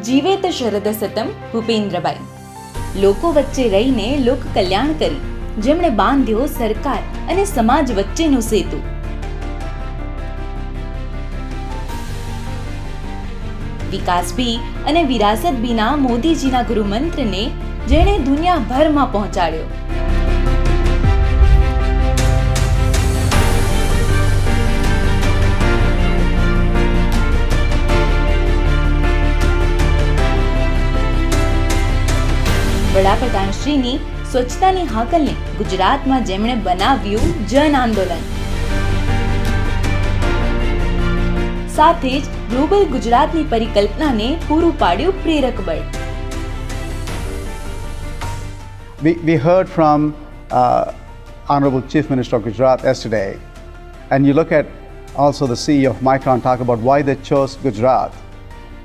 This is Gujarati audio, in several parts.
જીવેત શરદ સતમ ભૂપેન્દ્રભાઈ લોકો વચ્ચે રહીને લોક કલ્યાણ કરી, જેમણે બાંધ્યો સરકાર અને સમાજ વચ્ચેનો સેતુ. વિકાસ બી અને વિરાસત બીના મોદીજીના ગુરુમંત્રને જેણે દુનિયાભરમાં પહોંચાડ્યો. વડાપ્રધાન શ્રીની સ્વચ્છતાની હાકલને ગુજરાતમાં જેમણે બનાવ્યું જન આંદોલન સાથે જ ગ્લોબલ ગુજરાતની પરિકલ્પનાને પૂરું પાડ્યું પ્રેરક બળ We, we heard from uh, Honorable Chief Minister of Gujarat yesterday, and you look at also the CEO of Micron talk about why they chose Gujarat.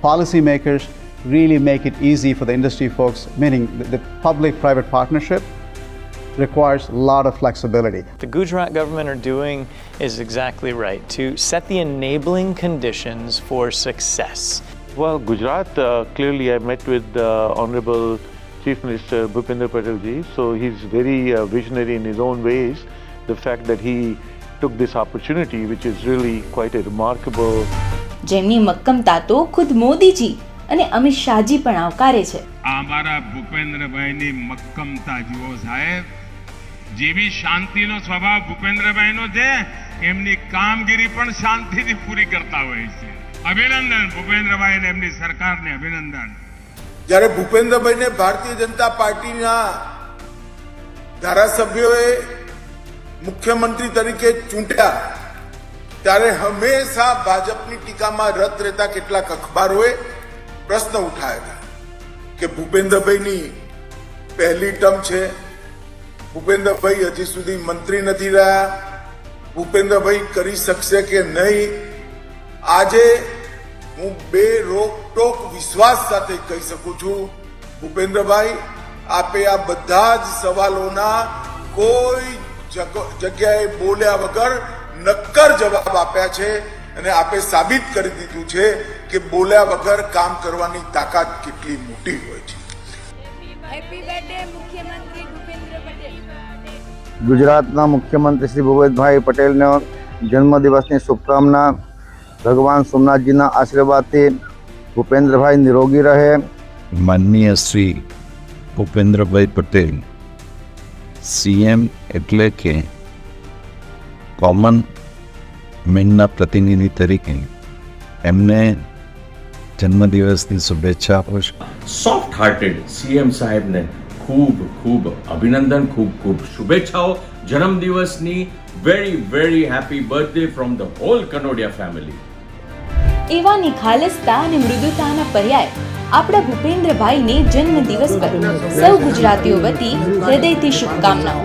Policymakers really make it easy for the industry folks, meaning the, the public-private partnership requires a lot of flexibility. The Gujarat government are doing is exactly right to set the enabling conditions for success. Well, Gujarat, uh, clearly I met with uh, Honorable Chief Minister Bhupender Patel ji, so he's very uh, visionary in his own ways. The fact that he took this opportunity, which is really quite a remarkable જેમની મક્કમતા તો ખુદ મોદીજી અને અમિત શાહજી પણ આવકારે છે. અમારા ભૂપેન્દ્રભાઈની મક્કમતા જુઓ સાહેબ. જેવી શાંતિનો સ્વભાવ ભૂપેન્દ્રભાઈનો છે એમની કામગીરી પણ શાંતિથી પૂરી કરતા હોય છે. અભિનંદન ભૂપેન્દ્રભાઈ ને એમની સરકારને અભિનંદન. જ્યારે ભૂપેન્દ્રભાઈને ભારતીય જનતા પાર્ટીના ધારાસભ્યોએ મુખ્યમંત્રી તરીકે ચૂંટ્યા ત્યારે હંમેશા ભાજપની ટીકામાં રત રહેતા કેટલાક અખબારોએ પ્રશ્ન ઉઠાવ્યા કે ભૂપેન્દ્રભાઈની પહેલી ટર્મ છે, ભૂપેન્દ્રભાઈ હજી સુધી મંત્રી નથી રહ્યા, ભૂપેન્દ્રભાઈ કરી શકશે કે નહીં? આજે હું બે રોકટોક વિશ્વાસ સાથે કહી શકું છું, ભૂપેન્દ્રભાઈ, આપે આ બધા જ સવાલોના કોઈ જગ્યાએ બોલ્યા વગર નક્કર જવાબ આપ્યા છે. અને આપે સાબિત કરી દીધું છે કે બોલ્યા વગર કામ કરવાની તાકાત કેટલી મોટી હોય છે. ગુજરાતના મુખ્યમંત્રી શ્રી ભૂપેન્દ્રભાઈ પટેલનો જન્મદિવસની શુભકામના ભગવાન સોમનાથજીના આશીર્વાદથી ભૂપેન્દ્રભાઈ નિરોગી રહે. માનનીય શ્રી ભૂપેન્દ્રભાઈ પટેલ સીએમ એટલે કે કોમન મેનના પ્રતિનિધિ તરીકે એમને જન્મદિવસની શુભેચ્છા આપું છું. સોફ્ટ હાર્ટેડ સીએમ સાહેબને ખૂબ ખૂબ અભિનંદન ખૂબ ખૂબ શુભેચ્છાઓ. જન્મદિવસની very very happy birthday from the whole Kanodia family એવા નિખાલસતા અને મૃદુતાના પર્યાય આપણા ભૂપેન્દ્રભાઈને જન્મદિવસ પર સૌ ગુજરાતીઓ વતી હૃદયથી શુભકામનાઓ.